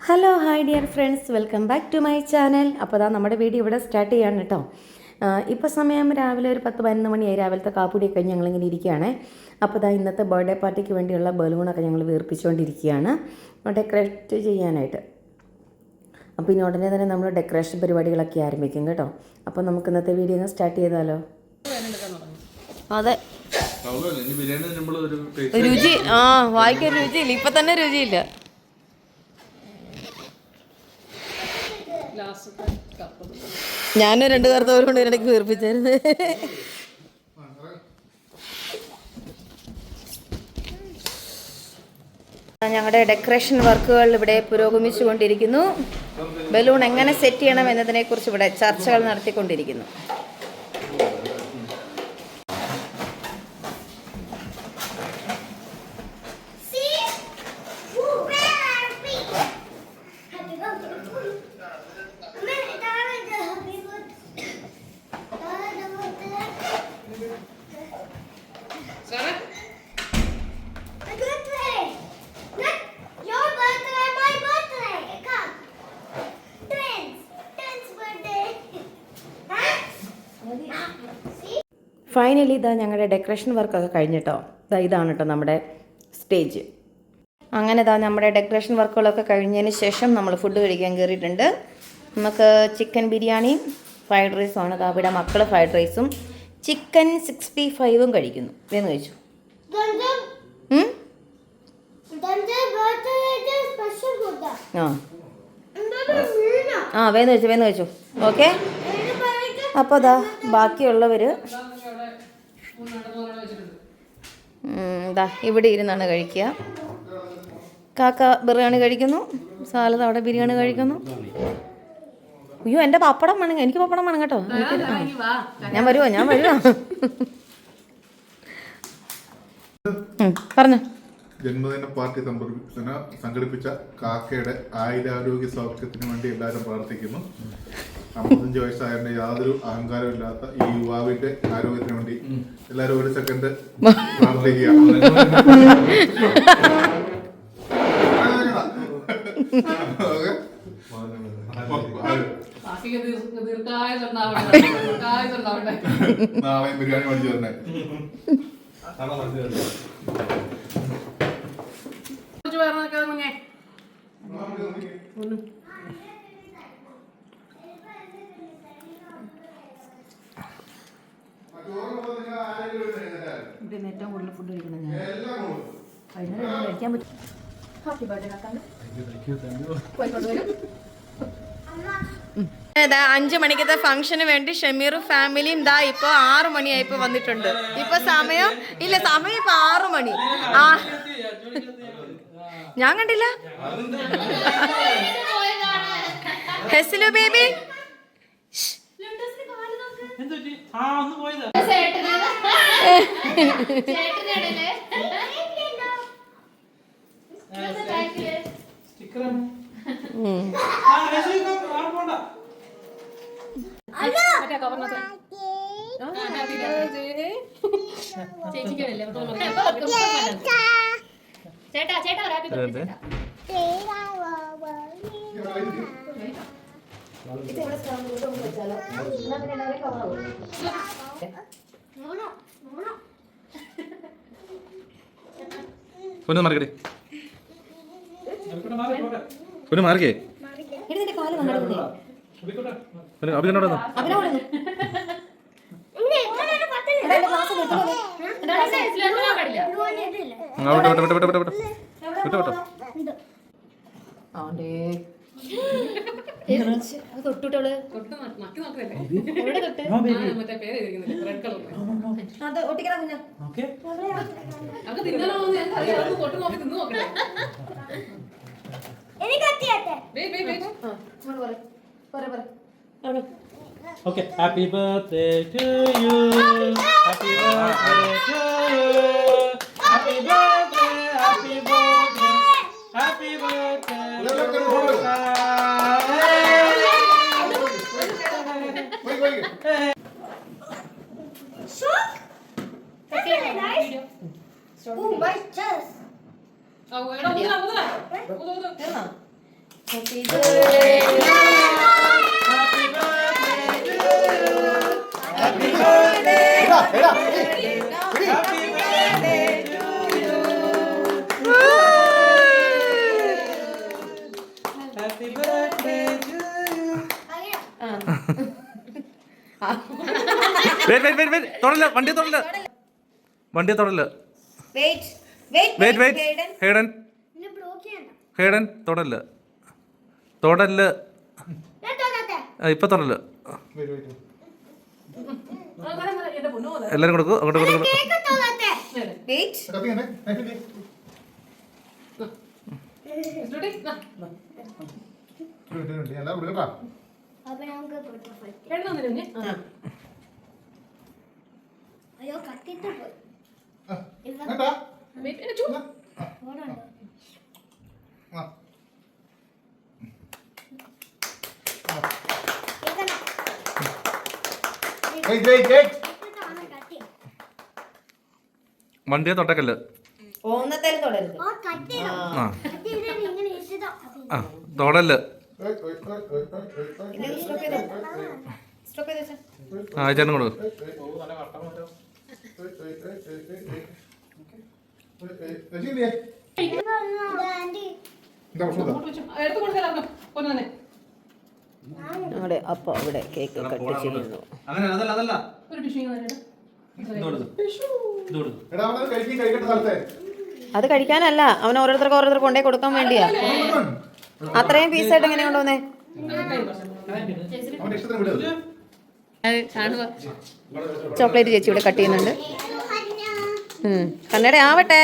Hello hi dear friends welcome back to my channel അപ്പോൾ അതാ നമ്മുടെ വീഡിയോ ഇവിടെ സ്റ്റാർട്ട് ചെയ്യാണ് കേട്ടോ ഇപ്പോൾ സമയം രാവിലെ ഒരു പത്ത് പതിനൊന്ന് മണിയായി. രാവിലത്തെ കാപ്പുടിയൊക്കെ കഴിഞ്ഞ് ഞങ്ങളിങ്ങനെ ഇരിക്കുകയാണ്. അപ്പോൾ ഇതാ ഇന്നത്തെ ബർത്ത്ഡേ പാർട്ടിക്ക് വേണ്ടിയുള്ള ബലൂണൊക്കെ ഞങ്ങൾ വീർപ്പിച്ചുകൊണ്ടിരിക്കുകയാണ് ഡെക്കറേറ്റ് ചെയ്യാനായിട്ട്. അപ്പോൾ ഇനി ഉടനെ തന്നെ നമ്മൾ ഡെക്കറേഷൻ പരിപാടികളൊക്കെ ആരംഭിക്കും കേട്ടോ. അപ്പോൾ നമുക്ക് ഇന്നത്തെ വീഡിയോ ഒന്ന് സ്റ്റാർട്ട് ചെയ്താലോ? അതെ. രുചി ആ വായിക്കാൻ രുചിയില്ല. ഇപ്പം തന്നെ രുചിയില്ല. ഞാനും രണ്ടു കൊണ്ട് ഇടയ്ക്ക് വീർപ്പിച്ചായിരുന്നു. ഞങ്ങളുടെ ഡെക്കറേഷൻ വർക്കുകൾ ഇവിടെ പുരോഗമിച്ചുകൊണ്ടിരിക്കുന്നു. ബലൂൺ എങ്ങനെ സെറ്റ് ചെയ്യണം എന്നതിനെക്കുറിച്ച് ഇവിടെ ചർച്ചകൾ നടത്തിക്കൊണ്ടിരിക്കുന്നു. ഫൈനലി ഇതാ ഞങ്ങളുടെ ഡെക്കറേഷൻ വർക്കൊക്കെ കഴിഞ്ഞിട്ടോ. ഇതാ ഇതാണ് കേട്ടോ നമ്മുടെ സ്റ്റേജ് അങ്ങനെ ഇതാ നമ്മുടെ ഡെക്കറേഷൻ വർക്കുകളൊക്കെ കഴിഞ്ഞതിന് ശേഷം നമ്മൾ ഫുഡ് കഴിക്കാൻ കയറിയിട്ടുണ്ട് നമുക്ക് ചിക്കൻ ബിരിയാണിയും ഫ്രൈഡ് റൈസും ആണ്. ഇതാ ഇവിടെ മക്കൾ ഫ്രൈഡ് റൈസും ചിക്കൻ സിക്സ്റ്റി ഫൈവും കഴിക്കുന്നു. ഇതെന്ന് കഴിച്ചു. ആ. ആ വേന്ന് വെച്ചു വേന്ന് വെച്ചു ഓക്കെ? അപ്പോൾ അതാ ബാക്കിയുള്ളവർ ഇതാ ഇവിടെ ഇരുന്നാണ് കഴിക്കുക. കാക്ക ബിറിയാണി കഴിക്കുന്നു. സാലത് അവിടെ ബിരിയാണി കഴിക്കുന്നു. അയ്യോ എന്റെ പപ്പടം വേണം. എനിക്ക് പപ്പടം വേണം കേട്ടോ. എനിക്ക് ഞാൻ വരുമോ ഞാൻ വരുമോ പറഞ്ഞു പറഞ്ഞോ. ജന്മദിന പാർട്ടി സംഘടിപ്പിച്ച സംഘടിപ്പിച്ച കാക്കയുടെ ആയുരാരോഗ്യ സൗഖ്യത്തിന് വേണ്ടി എല്ലാവരും പ്രാർത്ഥിക്കുന്നു. അമ്പത്തഞ്ച് വയസ്സായതിന്റെ യാതൊരു അഹങ്കാരവും ഇല്ലാത്ത ഈ യുവാവിന്റെ ആരോഗ്യത്തിന് വേണ്ടി എല്ലാവരും ഒരു സെക്കൻഡ് പ്രാർത്ഥിക്കുക? നാളെ ബിരിയാണി മേടിച്ചു തന്നെ ഏറ്റവും കൂടുതൽ ഫുഡ് കഴിക്കുന്നത് ഞാൻ. വൈകുന്നേരം കഴിക്കാൻ പറ്റും ഹാപ്പി ബർത്ത്ഡേ ഇതാ അഞ്ചു മണിക്കത്തെ ഫംഗ്ഷന് വേണ്ടി ഷമീർ ഫാമിലിയും ഇതാ ഇപ്പൊ ആറു മണിയായിപ്പോ വന്നിട്ടുണ്ട്. ഇപ്പൊ സമയം ഇല്ല സമയം ഇപ്പൊ ആറു മണി. ആ. ഞാൻ കണ്ടില്ല ഹെസിലു ബേബി ചേട്ടാ ചേട്ടാ ഒരു ഹാപ്പി ബർത്ത്ഡേ ചേട്ടാ. പൊന്നു മാറിക്കട്ടെ പൊന്നു മാറിക്കേ. അഭിനോട് അഭിനോട് രണ്ട് വയസ്സിൽ ഇറങ്ങാൻ പറ വിട്ടോ Oke, okay. happy birthday to you. Happy birthday to you. Happy birthday, happy birthday. Happy birthday. Nice. Oh, my chest. Happy birthday. തൊടല്ല വണ്ടി തൊടല്ല വണ്ടി തൊടല്ല wait wait wait wait Haddon Haddon തൊടല്ല തൊടല്ല ഇപ്പൊ തൊടല്ല വരൂ, വരൂ. എന്റെ പൊന്നോ എല്ലാരും കൊടുക്കൂ അങ്ങോട്ട് കൊടുക്കും. കേക്ക് തോന്നട്ടെ വെയിറ്റ് കത്തി വണ്ടിയെ തൊട്ടക്കല്ല്. ഓന്നത്തേലും തൊടരുത്. ആ. ആ ആ ചേട്ടൻ എന്താ പ്രശ്നം എടുത്തു കൊടുക്കലാക്കാം പൊന്നു തന്നെ ഞങ്ങളുടെ അപ്പ അവിടെ കേക്ക് കട്ട് ചെയ്യുന്നു. അങ്ങനെ അതല്ല അതല്ല. അത് കഴിക്കാനല്ല അവൻ ഓരോരുത്തർക്ക് ഓരോരുത്തർക്ക് കൊണ്ടേ കൊടുക്കാൻ വേണ്ടിയാ. അത്രയും പീസായിട്ട് എങ്ങനെ കൊണ്ടുവന്നേ. ചോക്ലേറ്റ് ചേച്ചി ഇവിടെ കട്ട് ചെയ്യുന്നുണ്ട്. കണ്ണട ആവട്ടെ.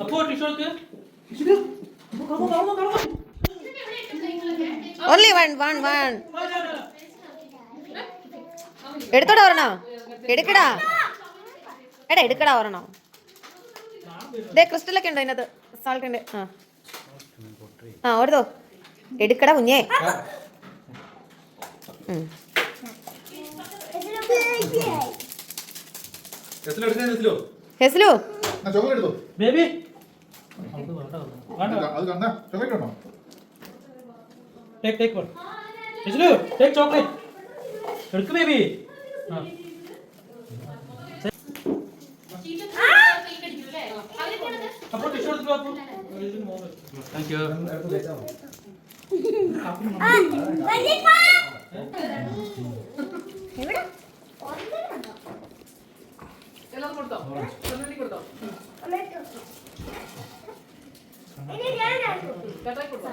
അപ്പോ. ഓൺലി വൺ വൺ വൺ ഇതാ, ഇതാ, ഇതാ. എടുത്തോടാ ഒരെണ്ണോ. എടുക്കടാ. എടാ എടുക്കടാ വരണോ ദേ ക്രിസ്റ്റലൊക്കെ ഉണ്ടോ ഇതിനകത്ത്? സാൾട്ട് ഉണ്ട്. ആ. ആ ഓർത്തോ എടുക്കടാ കുഞ്ഞേ. ഉം. ഹെസ്ലു. ബേബി? ടേക്ക് ടേക്ക് വൺ ടെസ്റ്റിലോ ടേക്ക് ചോക്ലേറ്റ് എടുക്ക് ബേബി. ആ. അപ്പോൾ ടിഷ്യൂ എടുത്തു അപ്പോൾ താങ്ക് യു എവിടെ? എല്ലാം കൊടുത്തോ പൊന്നു കൊടുത്തോ കേട്ടായി കൊടുത്തോ?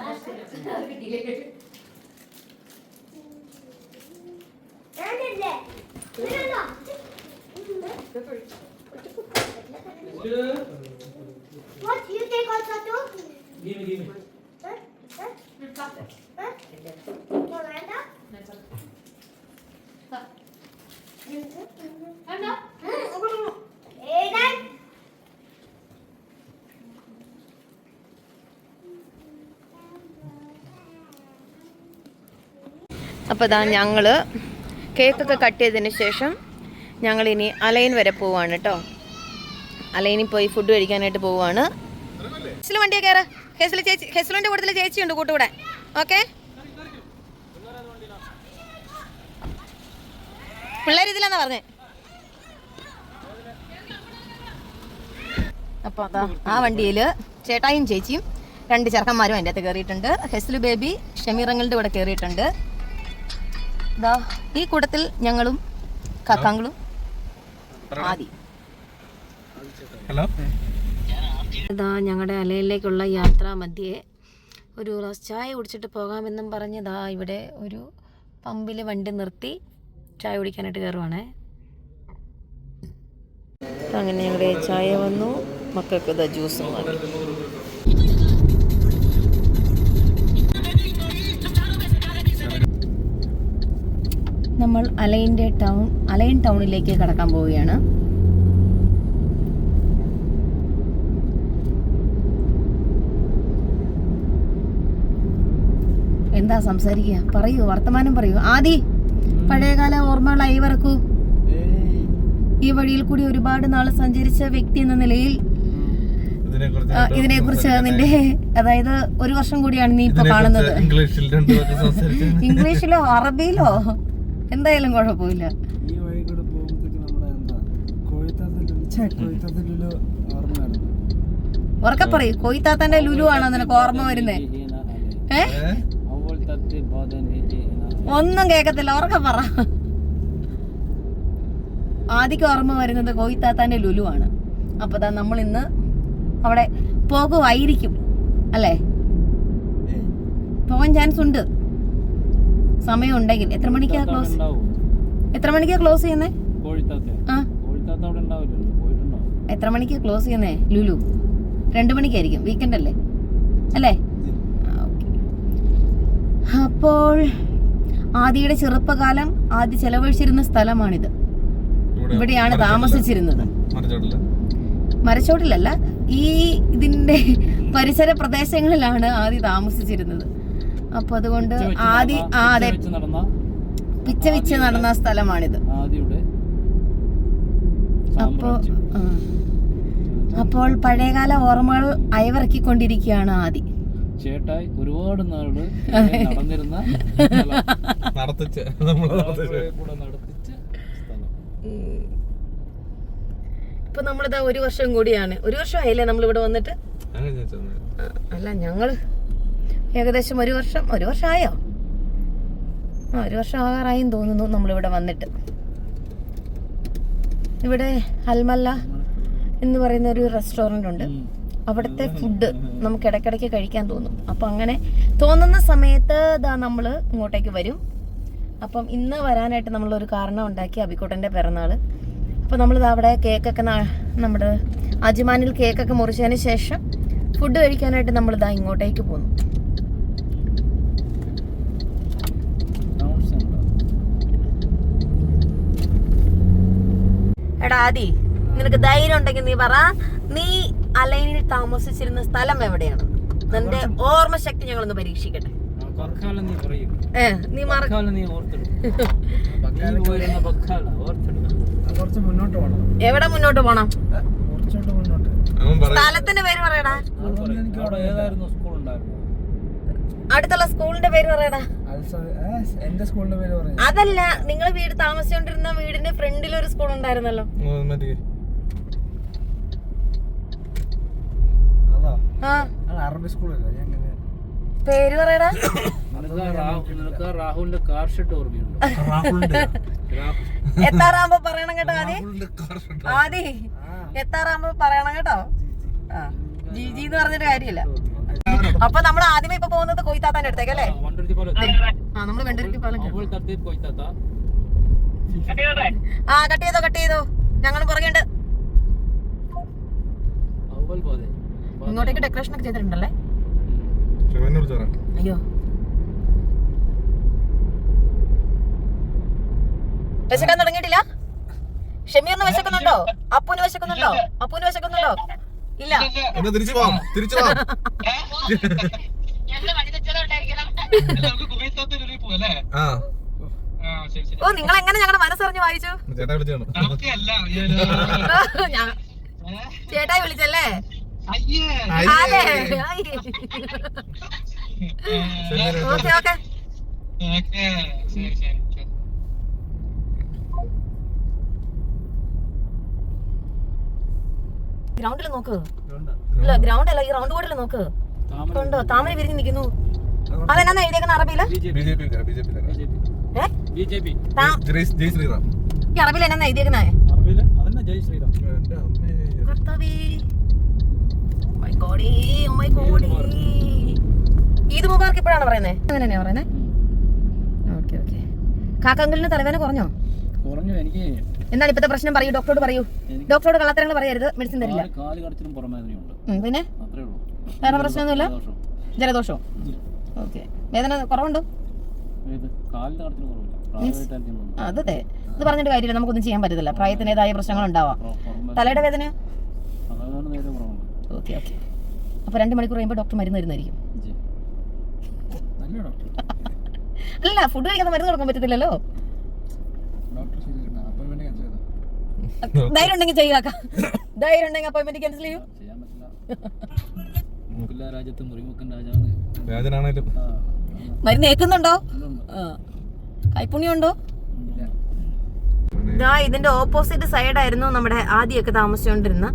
What you take also too? Give me give me Huh? Huh? Huh? Oh, വേണ്ട? ഏതാ? അപ്പോൾ ഇതാ ഞങ്ങൾ കേക്കൊക്കെ കട്ട് ചെയ്തതിന് ശേഷം ഞങ്ങൾ ഇനി അലൈൻ വരെ പോവാണ് കേട്ടോ അലൈനിൽ പോയി ഫുഡ് കഴിക്കാനായിട്ട് പോവാണ്. ഹെസിൽ വണ്ടിയെ കയറ് ഹെസിൽ ചേച്ചി ഹെസിലിന്റെ കൂട്ടത്തിൽ ചേച്ചിയുണ്ട് കൂട്ടുകൂടെ. ഓക്കെ? പിള്ളേർ ഇതിലെന്നാ പറഞ്ഞേ. അപ്പൊ അതാ ആ വണ്ടിയിൽ ചേട്ടായും ചേച്ചിയും രണ്ട് ചെറുക്കന്മാരും അതിന്റെ അകത്ത് കയറിയിട്ടുണ്ട് ഹെസ്ലു ബേബി ഷമീറങ്ങളുടെ കൂടെ കയറിയിട്ടുണ്ട് ദാ ഈ കൂട്ടത്തിൽ ഞങ്ങളും കാക്കാങ്ങളും ആദി. ഹലോ. ഇതാ ഞങ്ങളുടെ അലയിലേക്കുള്ള യാത്രാ മധ്യേ ഒരു ഗ്ലാസ് ചായ കുടിച്ചിട്ട് പോകാമെന്നും പറഞ്ഞ് ദാ ഇവിടെ ഒരു പമ്പിൽ വണ്ടി നിർത്തി. ചായ കുടിക്കാനായിട്ട് കയറുവാണേ. അങ്ങനെ ഞങ്ങളുടെ ചായ വന്നു. മക്കൾക്ക് ഇതാ ജ്യൂസ് വാങ്ങി. നമ്മൾ അലൈന്റെ ടൗൺ അലൈൻ ടൗണിലേക്ക് കടക്കാൻ പോവുകയാണ്. എന്താ സംസാരിക്കുക? പറയൂ വർത്തമാനം പറയൂ. ആദി! പഴയകാല ഓർമ്മകൾ അയവിറക്കൂ ഈ വഴിയിൽ കൂടി ഒരുപാട് നാൾ സഞ്ചരിച്ച വ്യക്തി എന്ന നിലയിൽ ഇതിനെ കുറിച്ച് നിന്റെ അതായത് ഒരു വർഷം കൂടിയാണ് നീ ഇപ്പൊ കാണുന്നത്. ഇംഗ്ലീഷിലോ അറബിയിലോ? എന്തായാലും കുഴപ്പമില്ല. ഉറക്കെ പറയൂ. കൊയ്ത്താത്തന്റെ ലുലു ആണോ നിനക്ക് ഓർമ്മ വരുന്നേ? ഏ അവൾ തത്തി ബോധൻ ഒന്നും കേക്കത്തില്ല ഉറക്കം പറ. ആദ്യം ഓർമ്മ വരുന്നത് കോയിത്താത്താന്റെ ലുലു ആണ് അപ്പൊ ദാ നമ്മൾ ഇന്ന് അവിടെ പോകുമായിരിക്കും അല്ലേ? പോകാൻ ചാൻസ് ഉണ്ട്. സമയം ഉണ്ടെങ്കിൽ എത്ര മണിക്കാ ക്ലോസ് എത്ര മണിക്കാ ക്ലോസ് ചെയ്യുന്നേ? ആ. എത്ര മണിക്കാ ക്ലോസ് ചെയ്യുന്നേ? ലുലു. രണ്ട് മണിക്കായിരിക്കും. വീക്കെൻഡ് അല്ലേ? അല്ലേ? അപ്പോൾ ആദിയുടെ ചെറുപ്പകാലം ആദ്യ ചെലവഴിച്ചിരുന്ന സ്ഥലമാണിത്. ഇവിടെയാണ് താമസിച്ചിരുന്നത്. മരച്ചോട്ടിലല്ല ഈ ഇതിന്റെ പരിസര പ്രദേശങ്ങളിലാണ് ആദി താമസിച്ചിരുന്നത്. അപ്പൊ അതുകൊണ്ട് ആദി ആ അതെ. പിച്ച വിച്ച് നടന്ന സ്ഥലമാണിത്. അപ്പോ അപ്പോൾ പഴയകാല ഓർമ്മകൾ അയവിറക്കിക്കൊണ്ടിരിക്കുകയാണ് ആദി. ചേട്ടായി ഒരുപാട് നാൾ നടന്നിരുന്ന നടത്തിച്ച്. കൂടെ ഇപ്പൊ നമ്മളിതാ ഒരു വർഷം കൂടിയാണ്. ഒരു വർഷം ആയില്ലേ നമ്മൾ ഇവിടെ വന്നിട്ട് അല്ല ഞങ്ങൾ ഏകദേശം ഒരു വർഷം ഒരു വർഷം ആയോ ആ ഒരു വർഷം ആകാറായും തോന്നുന്നു നമ്മളിവിടെ വന്നിട്ട്. ഇവിടെ അൽമല്ല എന്ന് പറയുന്ന ഒരു റെസ്റ്റോറന്റ് ഉണ്ട്. അവിടുത്തെ ഫുഡ് നമുക്ക് ഇടയ്ക്കിടയ്ക്ക് കഴിക്കാൻ തോന്നും. അപ്പം അങ്ങനെ തോന്നുന്ന സമയത്ത് ഇതാ നമ്മൾ ഇങ്ങോട്ടേക്ക് വരും. അപ്പം ഇന്ന് വരാനായിട്ട് നമ്മളൊരു കാരണം ഉണ്ടാക്കി അബിക്കോട്ടന്റെ പിറന്നാൾ അപ്പം നമ്മളിത് അവിടെ കേക്കൊക്കെ നമ്മുടെ അജിമാനിൽ കേക്കൊക്കെ മുറിച്ചതിന് ശേഷം ഫുഡ് കഴിക്കാനായിട്ട് നമ്മളിതാ ഇങ്ങോട്ടേക്ക് പോന്നു. എടാ ആദി നിനക്ക് ധൈര്യം ഉണ്ടെങ്കിൽ നീ പറ. നീ അലൈനിൽ താമസിച്ചിരുന്ന സ്ഥലം എവിടെയാണ്? നിന്റെ ഓർമ്മശക്തി ഞങ്ങളൊന്ന് പരീക്ഷിക്കട്ടെ. ഒന്ന് നീ എവിടെ മുന്നോട്ട് പോണം? സ്ഥലത്തിന്റെ പേര് പറയടാ. അവിടെ ഏതായിരുന്നു സ്കൂൾ ഉണ്ടായിരുന്നു അടുത്തുള്ള സ്കൂളിന്റെ പേര് പറയടാ. എന്റെ സ്കൂളിന്റെ പേര് പറഞ്ഞു അതല്ല നിങ്ങൾ വീട് താമസിച്ചോണ്ടിരുന്ന വീടിന്റെ ഫ്രണ്ടിൽ ഒരു സ്കൂൾ ഉണ്ടായിരുന്നല്ലോ മറ്റേ അതാ ആ അത് അറബി സ്കൂളല്ലേ പേര് പറയടാ. രാഹുലിന്റെ കാർ ഷെഡ് ഓർമ്മയുണ്ടോ? രാഹുലിന്റെ രാഹുൽ എത്താറാകുമ്പോ പറയണം കേട്ടോ ആദി. ആദി എത്താറാകുമ്പോ പറയണം കേട്ടോ. ആ ജി ജി എന്ന് പറഞ്ഞിട്ട് കാര്യമില്ല. അപ്പൊ നമ്മൾ ആദ്യമേ ഇപ്പൊ പോകുന്നത് കൊയ്ത്താത്താന്റെ അടുത്തേക്ക് അല്ലേ? ആ നമ്മൾ വെണ്ടരിക്ക് പാലം ആ കട്ട് ചെയ്തോ കട്ട് ചെയ്തോ. ഞങ്ങളും പുറകെയുണ്ട്. ഇങ്ങോട്ടേക്ക് ഡെക്കറേഷൻ ഒക്കെ ചെയ്തിട്ടുണ്ടല്ലേ? അയ്യോ. വിശക്കാൻ തുടങ്ങിയിട്ടില്ല? ഷമീറിന് വിശക്കുന്നുണ്ടോ? അപ്പുന് വിശക്കുന്നുണ്ടോ? അപ്പുന് വിശക്കുന്നുണ്ടോ? ഇല്ല. തിരിച്ചു പോവാം. തിരിച്ചു പോവാം. ആ. ഓ നിങ്ങൾ എങ്ങനെ ഞങ്ങളുടെ മനസ്സറിഞ്ഞ് വായിച്ചു? ചേട്ടാ വിളിച്ചാണ്. ഞാൻ- ചേട്ടായി വിളിച്ചല്ലേ? അയ്യേ. അതെ ശരി, ഓക്കെ ഓക്കെ ഗ്രൗണ്ടിൽ നോക്ക്. ഇല്ല ഗ്രൗണ്ട് അല്ല ഈ റൗണ്ട് ബോർഡിൽ നോക്ക്. കണ്ടോ താമര വിരിഞ്ഞു നിൽക്കുന്നു അതെന്നാ എഴുതിയേക്കുന്ന അറബിയിൽ? ഈ അറബിയിൽ എന്നാ എഴുതിയേക്കുന്നേ? കർത്താവേ. My God, oh my Eid Mubarak ഇപ്പോഴാണ് പറയുന്നത് അങ്ങനെ തന്നെയാ പറയുന്നത് ഓക്കെ ഓക്കെ. കാക്കങ്കലിന് തലവേദന കുറഞ്ഞോ? കുറഞ്ഞു എനിക്ക് എന്താണ് ഇപ്പത്തെ പ്രശ്നം? പറയൂ ഡോക്ടറോട് പറയൂ. ഡോക്ടറോട് കള്ളത്തരങ്ങൾ പറയരുത് മെഡിസിൻ തരില്ല. പിന്നെ? വേറെ പ്രശ്നമൊന്നുമില്ല? ദോഷം. ജലദോഷോ? ഓക്കെ. വേദന കുറവുണ്ടോ. അതെ ഇത് പറഞ്ഞിട്ട് കാര്യമില്ല നമുക്കൊന്നും ചെയ്യാൻ പറ്റത്തില്ല. പ്രായത്തിന്റെതായ പ്രശ്നങ്ങൾ ഉണ്ടാവാം തലയുടെ വേദന ഓക്കെ ഓക്കെ. അപ്പോൾ രണ്ട് മണിക്കൂർ കഴിയുമ്പോൾ ഡോക്ടർ മരുന്ന് തരുന്നതായിരിക്കും. ജി. നല്ല ഡോക്ടർ അല്ല ഫുഡ് കഴിക്കാതെ മരുന്ന് കൊടുക്കാൻ പറ്റത്തില്ലല്ലോ. ധൈര്യം ഉണ്ടെങ്കിൽ ചെയ്യുക ധൈര്യം ഉണ്ടെങ്കിൽ അപ്പോയിന്റ്മെന്റ് ക്യാൻസൽ ചെയ്യൂ. മരുന്ന് ഏക്കുന്നുണ്ടോ കൈപ്പുണ്യുണ്ടോ ഇതാ ഇതിന്റെ ഓപ്പോസിറ്റ് സൈഡായിരുന്നു നമ്മുടെ ആദ്യമൊക്കെ താമസിച്ചുകൊണ്ടിരുന്ന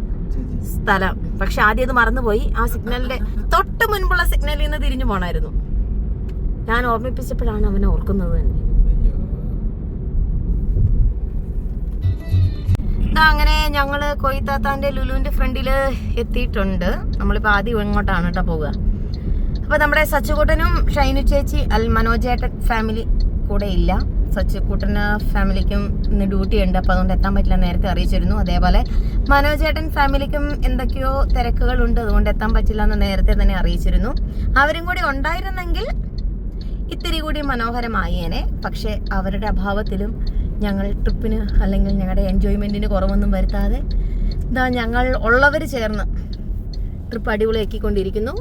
സ്ഥലം. പക്ഷെ ആദ്യം അത് മറന്നുപോയി. ആ സിഗ്നലിന്റെ തൊട്ട് മുൻപുള്ള സിഗ്നലിൽ നിന്ന് തിരിഞ്ഞു പോണായിരുന്നു. ഞാൻ ഓർമ്മിപ്പിച്ചപ്പോഴാണ് അവനെ ഓർക്കുന്നത് തന്നെ. അങ്ങനെ ഞങ്ങൾ കൊയ്ത്താത്താന്റെ ലുലുവിന്റെ ഫ്രണ്ടിൽ എത്തിയിട്ടുണ്ട്. നമ്മളിപ്പോ ആദ്യം ഇങ്ങോട്ടാണ് കേട്ടോ പോവുക. അപ്പൊ നമ്മുടെ സച്ചുകൂട്ടനും ഷൈനു ചേച്ചി അൽ മനോജേട്ടൻ ഫാമിലി കൂടെ ഇല്ല. സച്ചുകൂട്ടന് ഫാമിലിക്കും ഇന്ന് ഡ്യൂട്ടി ഉണ്ട്. അപ്പൊ അതുകൊണ്ട് എത്താൻ പറ്റില്ല നേരത്തെ അറിയിച്ചിരുന്നു. അതേപോലെ മനോജേട്ടൻ ഫാമിലിക്കും എന്തൊക്കെയോ തിരക്കുകളുണ്ട്. അതുകൊണ്ട് എത്താൻ പറ്റില്ല എന്ന് നേരത്തെ തന്നെ അറിയിച്ചിരുന്നു. അവരും കൂടി ഉണ്ടായിരുന്നെങ്കിൽ ഇത്തിരി കൂടി മനോഹരമായേനെ. പക്ഷേ അവരുടെ അഭാവത്തിലും ഞങ്ങൾ ട്രിപ്പിന് അല്ലെങ്കിൽ ഞങ്ങളുടെ എൻജോയ്മെന്റിന് കുറവൊന്നും വരുത്താതെ ഇതാ ഞങ്ങൾ ഉള്ളവർ ചേർന്ന് ട്രിപ്പ് അടിപൊളിയാക്കിക്കൊണ്ടിരിക്കുന്നു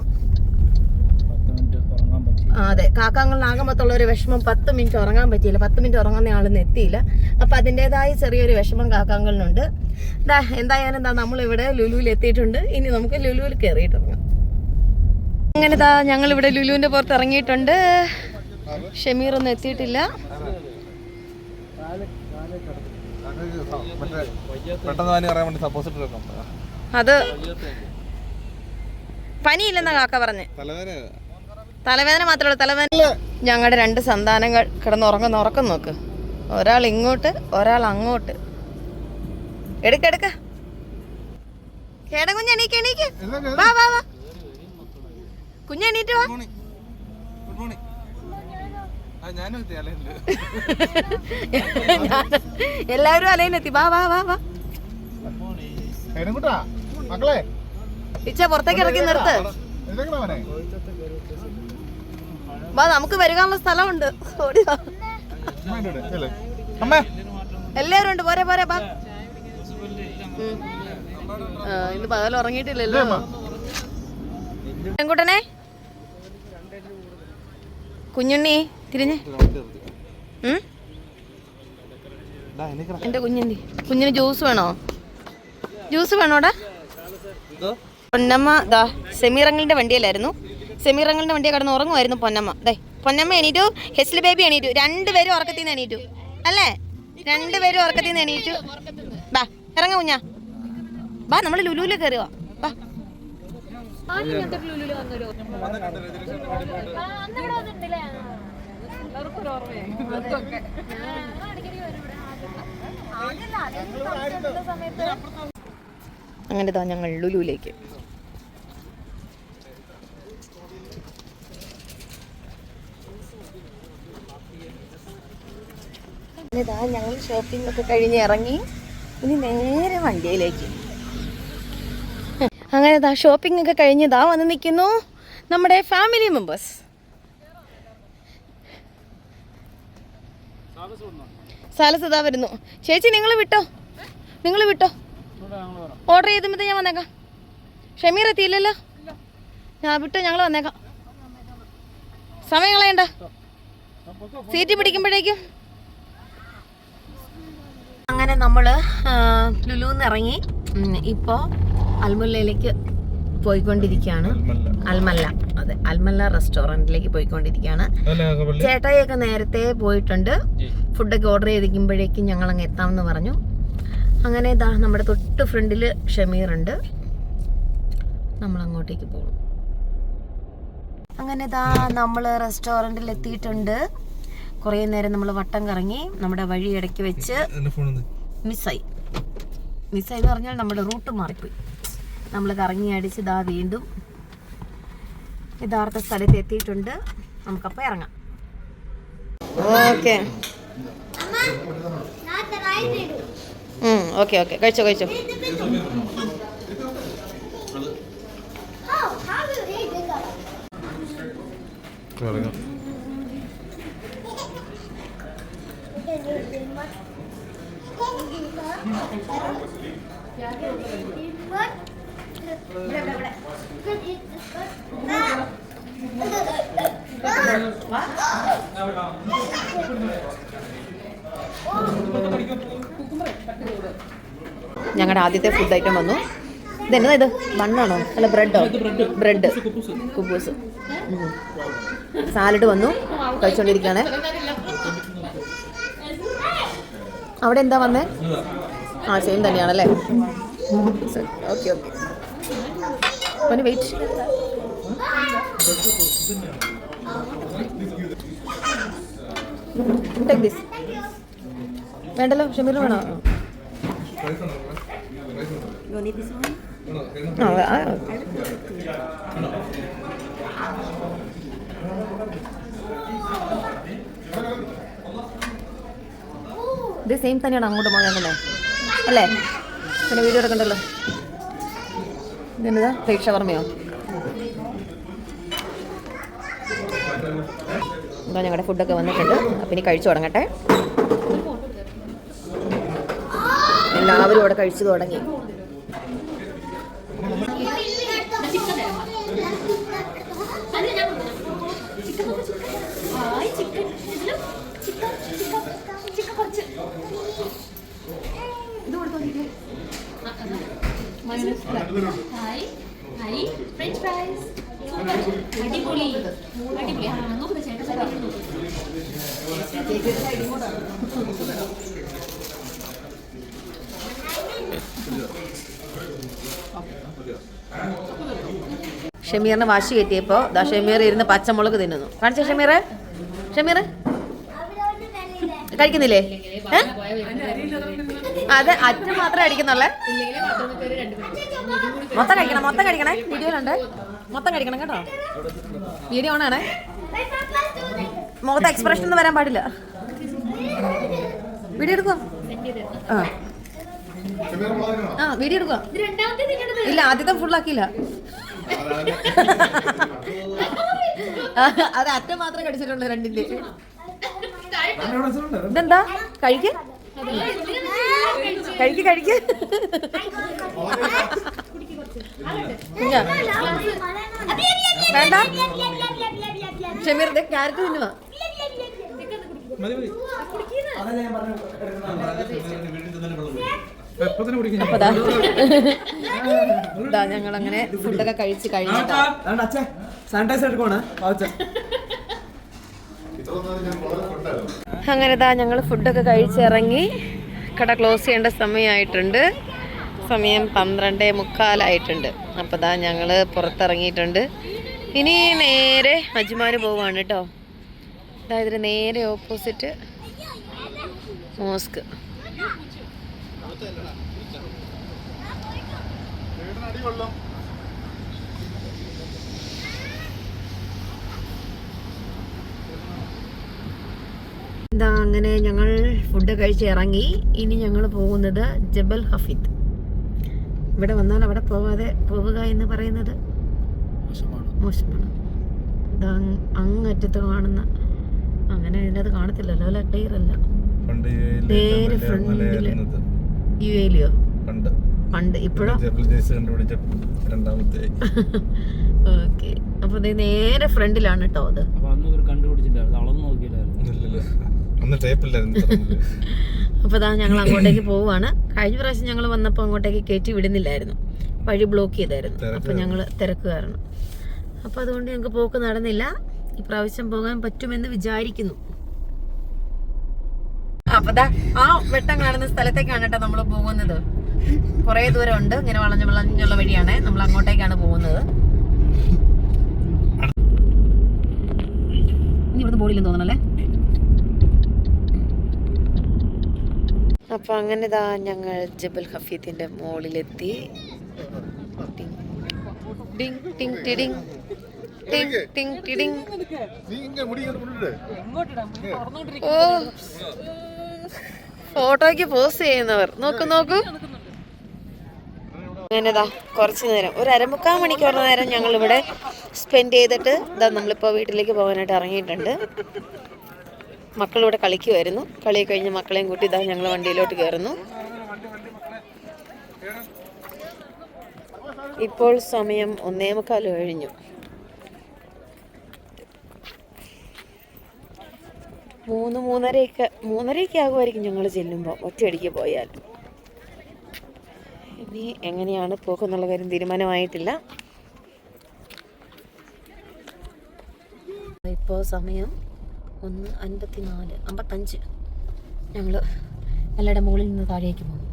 പത്ത് മിനിറ്റ് ഉറങ്ങാൻ പറ്റി ആ, അതെ. കാക്കാങ്ങളിലാകുമ്പത്തുള്ള ഒരു വിഷമം പത്ത് മിനിറ്റ് ഉറങ്ങാൻ പറ്റിയില്ല. പത്ത് മിനിറ്റ് ഉറങ്ങുന്ന ആളൊന്നും എത്തിയില്ല അപ്പൊ അതിന്റെതായ ചെറിയൊരു വിഷമം കാക്കാങ്ങളിനുണ്ട് എന്തായാലും എന്താ നമ്മളിവിടെ ലുലുവിൽ എത്തിയിട്ടുണ്ട്. ഇനി നമുക്ക് ലുലുവിൽ കയറിയിട്ടിറങ്ങാം അങ്ങനെ ദാ ഞങ്ങൾ ഇവിടെ ലുലുവിന്റെ പുറത്ത് ഇറങ്ങിയിട്ടുണ്ട്. ഷമീർ ഒന്നും എത്തിയിട്ടില്ല. അത് പനിയില്ലെന്നാ കാക്ക പറഞ്ഞ്. തലവേദന മാത്രമല്ല തലവേദന ഞങ്ങളുടെ രണ്ട് സന്താനങ്ങൾ കിടന്നുറങ്ങുന്ന ഉറക്കം നോക്ക്. ഒരാൾ ഇങ്ങോട്ട് ഒരാൾ അങ്ങോട്ട്. എടുക്കെടുക്ക കേട കുഞ്ഞ് എണീക്ക് എണീക്ക്. വാ വാ വാ. കുഞ്ഞ് എണീറ്റ് വാ. എല്ലാവരും അലയിലെത്തി. വാ വാ വാ വാ. മക്കളെ. ഇച്ച പുറത്തേക്ക് ഇറക്കി നിർത്ത്. വാ നമുക്ക് വരുകാനുള്ള സ്ഥലമുണ്ട്. എല്ലാരും എല്ലാവരും ഉണ്ട്. പോരെ പോരെ ബാ. ഇന്ന് പകൽ ഉറങ്ങിയിട്ടില്ലല്ലോ. പെൺകുട്ടനെ? കുഞ്ഞുണ്ണി തിരിഞ്ഞ്? എന്റെ കുഞ്ഞുണ്ണി. കുഞ്ഞിന് ജ്യൂസ് വേണോ? ജ്യൂസ് വേണോടാ പൊന്നമ്മ ദാ സെമീറങ്ങളുടെ വണ്ടിയിലായിരുന്നു സെമീറങ്ങളുടെ വണ്ടിയെ കടന്ന് ഉറങ്ങുമായിരുന്നു പൊന്നമ്മ. അതെ പൊന്നമ്മ എണീറ്റു ഹെസ്ലി ബേബി എണീറ്റു രണ്ടുപേരും ഉറക്കത്തിൽ നിന്ന് എണീറ്റു. അല്ലേ? രണ്ടുപേരും ഉറക്കത്തിൽ നിന്ന് എണീറ്റു. ബാ ഇറങ്ങ കുഞ്ഞാ. ബാ നമ്മൾ ലുലുവിൽ കയറുക അങ്ങനെ താ ഞങ്ങൾ ലുലുവിലേക്ക്. ഇതാ ഞങ്ങൾ ഷോപ്പിംഗ് ഒക്കെ കഴിഞ്ഞ് ഇറങ്ങി. ഇനി നേരെ വണ്ടിയിലേക്ക്. അങ്ങനെ ദാ ഷോപ്പിംഗ് ഒക്കെ കഴിഞ്ഞ് ഇതാ വന്ന് നിൽക്കുന്നു നമ്മുടെ ഫാമിലി മെമ്പേഴ്സ് സാലസ് ഇതാ വരുന്നു. ചേച്ചി നിങ്ങൾ വിട്ടോ? നിങ്ങൾ വിട്ടോ? ഓർഡർ ചെയ്തുമ്പോൾ ഞാൻ വന്നേക്കാം. ഷമീർ എത്തിയില്ലല്ലോ? ഞാൻ വിട്ടോ ഞങ്ങൾ വന്നേക്കാം. സമയം കളയണ്ട. സീറ്റ് പിടിക്കുമ്പോഴേക്കും അങ്ങനെ നമ്മൾ ലുലുന്ന് ഇറങ്ങി ഇപ്പോൾ ഇപ്പോ അൽമുല്ലയിലേക്ക് പോയിക്കൊണ്ടിരിക്കുകയാണ്. അൽമല്ല. അതെ അൽമല്ല റെസ്റ്റോറന്റിലേക്ക് പോയിക്കൊണ്ടിരിക്കുകയാണ്. ചേട്ടായിയൊക്കെ നേരത്തെ പോയിട്ടുണ്ട്. ഫുഡൊക്കെ ഓർഡർ ചെയ്തിരിക്കുമ്പോഴേക്കും ഞങ്ങൾ അങ്ങ് എത്താമെന്ന് പറഞ്ഞു. അങ്ങനെ ഇതാ നമ്മുടെ തൊട്ട് ഫ്രണ്ടിൽ ഷമീറുണ്ട് നമ്മൾ അങ്ങോട്ടേക്ക് പോകും. അങ്ങനെ ഇതാ നമ്മൾ റെസ്റ്റോറന്റിൽ എത്തിയിട്ടുണ്ട് കുറേ നേരം നമ്മൾ വട്ടം കറങ്ങി നമ്മുടെ വഴി ഇടയ്ക്ക് വെച്ച് മിസ്സായി മിസ്സായി എന്ന് പറഞ്ഞാൽ നമ്മുടെ റൂട്ട് മാറിപ്പോയി. നമ്മൾ കറങ്ങി അടിച്ച് ഇതാ വീണ്ടും യഥാർത്ഥ സ്ഥലത്ത് എത്തിയിട്ടുണ്ട്. നമുക്കപ്പോൾ ഇറങ്ങാം. ഓക്കെ. Okay okay. കഴിച്ചോ കഴിച്ചോ. How? ഞങ്ങളുടെ ആദ്യത്തെ ഫുഡ് ഐറ്റം വന്നു. ഇതെന്താ ഇത്? മണ്ണാണോ? അല്ല ബ്രെഡോ? ബ്രെഡ്. കുബൂസ്. സാലഡ് വന്നു. കഴിച്ചുകൊണ്ടിരിക്കുകയാണ് അവിടെ എന്താ വന്നേ? ആ സെയിം തന്നെയാണല്ലേ? ഓക്കെ ഓക്കെ ഒന്ന് വെയിറ്റ് ടേക്ക് ദിസ് വേണ്ടല്ലോ? ഷമീർ വേണോ. ഇത് സെയിം തന്നെയാണ് അങ്ങോട്ട് പോയാൽ അല്ലേ? പിന്നെ വീഡിയോ എടുക്കണ്ടല്ലോ? ഇതെന്നതാ പ്ലേറ്റ് ഷവർമയോ? എന്താ ഞങ്ങളുടെ ഫുഡൊക്കെ വന്നിട്ടുണ്ട്. അപ്പം ഇനി കഴിച്ചു തുടങ്ങട്ടെ. എല്ലാവരും ഇവിടെ കഴിച്ചു തുടങ്ങി. ഹായ് ഹായ് ഫ്രഞ്ച് ഫ്രൈസ് അടിപൊളി അടിപൊളി ആ ഷമീറിനെ വാശി കയറ്റിയപ്പോൾ ദാ ഷമീർ ഇരുന്ന് പച്ചമുളക് തിന്നുന്നു. കാണിച്ച ഷമീർ ഷമീർ കഴിക്കുന്നില്ലേ? ഏ? അത് അച്ഛൻ മാത്രമേ അടിക്കുന്നുള്ളേ? മൊത്തം കഴിക്കണം മൊത്തം കഴിക്കണേ. വീഡിയോയിലുണ്ട്. മൊത്തം കഴിക്കണം കേട്ടോ. വീഡിയോ ഓണാണേ മുഖത്ത് എക്സ്പ്രഷൻ ഒന്നും വരാൻ പാടില്ല. വീഡിയോ എടുക്കുക ആ. ആ വീഡിയോ എടുക്കുക ഇല്ല ആദ്യത്തെ ഫുള്ളാക്കിയില്ല അത് അറ്റം മാത്രം കടിച്ചിട്ടുണ്ട് രണ്ടിന്റെ ഇതെന്താ? കഴിക്ക്. കഴിക്ക് കഴിക്ക്. വേണ്ട. ഷമീർ ക്യാരറ്റ് തിന്നുവാ. ഞങ്ങൾ അങ്ങനെ ഫുഡൊക്കെ കഴിച്ച് കഴിഞ്ഞിട്ടാ. സാനിറ്റൈസർ എടുക്കുവാണ്. അങ്ങനെ താ ഞങ്ങൾ ഫുഡൊക്കെ കഴിച്ചിറങ്ങി. കട ക്ലോസ് ചെയ്യേണ്ട സമയമായിട്ടുണ്ട് സമയം പന്ത്രണ്ട് മുക്കാലായിട്ടുണ്ട്. അപ്പോൾ ദാ ഞങ്ങൾ പുറത്തിറങ്ങിയിട്ടുണ്ട്. ഇനി നേരെ അജ്മാർ പോവാണ് കേട്ടോ അതായത് നേരെ ഓപ്പോസിറ്റ് മോസ്ക്. അടികൊള്ളും ഇതാ അങ്ങനെ ഞങ്ങൾ ഫുഡ് കഴിച്ച് ഇറങ്ങി. ഇനി ഞങ്ങൾ പോകുന്നത് ജബൽ ഹഫീദ്. ഇവിടെ വന്നാൽ അവിടെ പോവാതെ പോവുക എന്ന് പറയുന്നത് മോശമാണ്. ഇതാ അങ്ങറ്റത്ത് കാണുന്ന അങ്ങനെ അത് കാണത്തില്ലല്ലോ അല്ല? ക്ലിയർ അല്ല. നേരെ ഫ്രണ്ടിൽ യു എയിലെയോ പണ്ട്. പണ്ട് ഇപ്പോഴോ? ഓക്കെ അപ്പൊ നേരെ ഫ്രണ്ടിലാണ് കേട്ടോ അത്. അപ്പോൾ അതാ ഞങ്ങൾ അങ്ങോട്ടേക്ക് പോവുകയാണ് കഴിഞ്ഞ പ്രാവശ്യം ഞങ്ങൾ വന്നപ്പോൾ അങ്ങോട്ടേക്ക് കയറ്റി വിടുന്നില്ലായിരുന്നു. വഴി ബ്ലോക്ക് ചെയ്തായിരുന്നു. അപ്പൊ അപ്പോൾ ഞങ്ങൾ തിരക്ക് കാരണം. അപ്പോൾ അതുകൊണ്ട് ഞങ്ങൾക്ക് പോക്ക് നടന്നില്ല. ഇപ്രാവശ്യം പോകാൻ പറ്റുമെന്ന് വിചാരിക്കുന്നു. അപ്പൊ ദാ ആ വെട്ടം കാണുന്ന സ്ഥലത്തേക്കാണ് കേട്ടോ നമ്മൾ പോകുന്നത്. കുറേ ദൂരം ഉണ്ട് ഇങ്ങനെ വളഞ്ഞു വളഞ്ഞുള്ള വഴിയാണ്. നമ്മൾ അങ്ങോട്ടേക്കാണ് പോകുന്നത്. ഇനി ഇവിടുന്ന് ബോഡിയില്ലെന്ന് തോന്നണല്ലേ? അപ്പൊ അങ്ങനെ ഇതാ ഞങ്ങൾ ജബൽ ഹഫീത്തിന്റെ മോളിലെത്തി. ടിങ് ടിങ് ടിടിങ് ടിങ് ടിങ് ടിടിങ് ഓ ഫോട്ടോയ്ക്ക് പോസ്റ്റ് ചെയ്യുന്നവർ. നോക്കൂ നോക്കൂ. അങ്ങനെതാ കുറച്ച് നേരം. ഒരു അരമുക്കാൽ മണിക്കൂർ നേരം ഞങ്ങൾ ഇവിടെ സ്പെൻഡ് ചെയ്തിട്ട് ഇതാ നമ്മളിപ്പോ വീട്ടിലേക്ക് പോകാനായിട്ട് ഇറങ്ങിയിട്ടുണ്ട്. മക്കളിവിടെ കളിക്കുമായിരുന്നു കളി കഴിഞ്ഞ് മക്കളെയും കൂട്ടി ഇതാ ഞങ്ങൾ വണ്ടിയിലോട്ട് കയറുന്നു. ഇപ്പോൾ സമയം ഒന്നേ മുക്കാൽ കഴിഞ്ഞു. മൂന്ന് മൂന്നരയൊക്കെ മൂന്നരയൊക്കെ ആകുമായിരിക്കും ഞങ്ങൾ ചെല്ലുമ്പോൾ ഒറ്റയടിക്ക് പോയാൽ. ഇനി എങ്ങനെയാണ് പോക്കെന്നുള്ള കാര്യം തീരുമാനമായിട്ടില്ല. ഇപ്പോൾ സമയം ഒന്ന് അൻപത്തി നാല് അമ്പത്തഞ്ച്. ഞങ്ങൾ എല്ലാവരുടെ മുകളിൽ നിന്ന് താഴേക്ക് പോകും.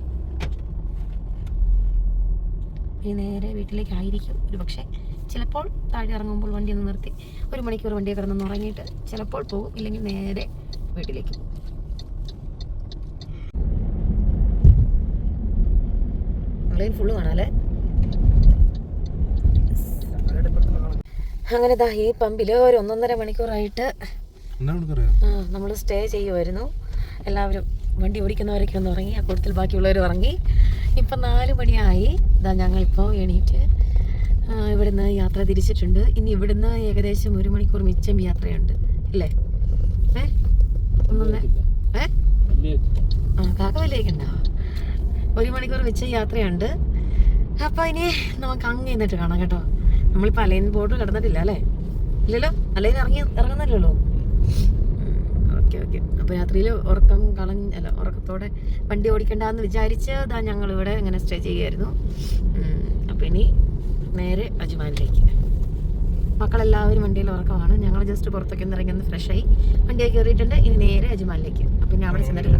ഇനി നേരെ വീട്ടിലേക്കായിരിക്കും. ഒരു പക്ഷേ ചിലപ്പോൾ താഴെ ഇറങ്ങുമ്പോൾ വണ്ടി ഒന്ന് നിർത്തി ഒരു മണിക്കൂർ വണ്ടി കിടന്നൊന്ന് ഉറങ്ങിയിട്ട് ചിലപ്പോൾ പോകും. ഇല്ലെങ്കിൽ നേരെ വീട്ടിലേക്ക് പോകും. ഓൺലൈൻ ഫുള്ള് കാണാല്ലേ? അങ്ങനെ ദാ ഈ പമ്പിൽ ഒരു ഒന്നൊന്നര മണിക്കൂറായിട്ട് നമ്മൾ സ്റ്റേ ചെയ്യുമായിരുന്നു എല്ലാവരും വണ്ടി ഓടിക്കുന്നവരൊക്കെ ഒന്ന് ഉറങ്ങി ആ കൂട്ടത്തിൽ ബാക്കിയുള്ളവർ ഉറങ്ങി. ഇപ്പം നാല് മണിയായി. ഇതാ ഞങ്ങളിപ്പോൾ എണീറ്റ് ഇവിടുന്ന് യാത്ര തിരിച്ചിട്ടുണ്ട്. ഇനി ഇവിടുന്ന് ഏകദേശം ഒരു മണിക്കൂർ മിച്ചം യാത്രയുണ്ട്. അല്ലേ ഏ? ഒന്നൊന്ന് ഏ? ആ കാക്ക വലിയേക്കണ്ട. ഒരു മണിക്കൂർ മിച്ചം യാത്രയുണ്ട്. അപ്പോൾ ഇനി നമുക്ക് അങ്ങ് എന്നിട്ട് കാണാം കേട്ടോ. നമ്മളിപ്പോൾ അലൈൻ ബോർഡ് കിടന്നിട്ടില്ല അല്ലേ? ഇല്ലല്ലോ? അലൈൻ ഇറങ്ങി ഇറങ്ങുന്നില്ലല്ലോ? ഓക്കെ അപ്പോൾ രാത്രിയിൽ ഉറക്കം കളഞ്ഞ് അല്ല ഉറക്കത്തോടെ വണ്ടി ഓടിക്കണ്ടെന്ന് വിചാരിച്ച് ഇതാ ഞങ്ങൾ ഇവിടെ ഇങ്ങനെ സ്റ്റേ ചെയ്യുമായിരുന്നു അപ്പോൾ ഇനി നേരെ അജ്മാനിലേക്ക്. മക്കളെല്ലാവരും വണ്ടിയിൽ ഉറക്കമാണ്. ഞങ്ങൾ ജസ്റ്റ് പുറത്തൊക്കെ ഒന്ന് ഇറങ്ങി ഒന്ന് ഫ്രഷായി വണ്ടിയൊക്കെ കയറിയിട്ടുണ്ട്. ഇനി നേരെ അജ്മാനിലേക്ക്. അപ്പം ഇനി അവിടെ ചെന്നിട്ട്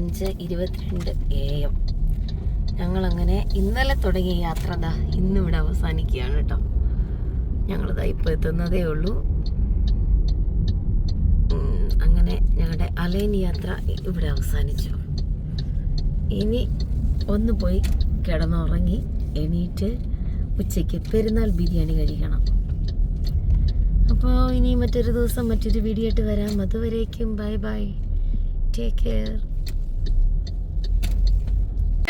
അഞ്ച് ഇരുപത്തിരണ്ട് എ എം ഞങ്ങളങ്ങനെ ഇന്നലെ തുടങ്ങിയ യാത്ര ദാ ഇന്നിവിടെ അവസാനിക്കുകയാണ് കേട്ടോ. ഞങ്ങളിതാ ഇപ്പോൾ എത്തുന്നതേ ഉള്ളൂ. അങ്ങനെ ഞങ്ങളുടെ അലൈൻ യാത്ര ഇവിടെ അവസാനിച്ചു. ഇനി ഒന്ന് പോയി കിടന്നുറങ്ങി എണീറ്റ് ഉച്ചയ്ക്ക് പെരുന്നാൾ ബിരിയാണി കഴിക്കണം. അപ്പോൾ ഇനി മറ്റൊരു ദിവസം മറ്റൊരു വീഡിയോ ആയിട്ട് വരാം. അതുവരേക്കും bye bye. Take care.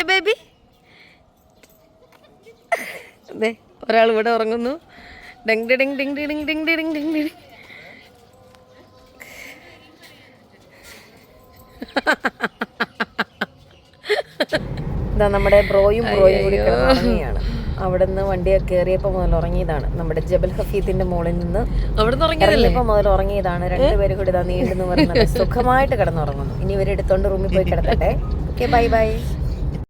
Baby? അതെ ഒരാൾ ഇവിടെ ഉറങ്ങുന്നു. ഡെങ് ഡിങ് ഡിങ് ഡിങ് ഡിങ് ഡിങ് ഡിങ് ഡിങ് ഇതാ നമ്മുടെ ബ്രോയും ബ്രോയും കൂടി ഉറങ്ങിയാണ് അവിടെ നിന്ന് വണ്ടിയൊക്കെ കയറിയപ്പോൾ മുതൽ ഉറങ്ങിയതാണ്. നമ്മുടെ ജബൽ ഹഫീദിന്റെ മുകളിൽ നിന്ന് ഇറങ്ങിയപ്പോൾ മുതൽ ഉറങ്ങിയതാണ്. രണ്ടുപേരും കൂടി ഇതാ നീണ്ടെന്ന് പറഞ്ഞത്. സുഖമായിട്ട് കിടന്നുറങ്ങുന്നു. ഇനി ഇവരെടുത്തോണ്ട് റൂമിൽ പോയി കിടക്കട്ടെ. Okay bye bye.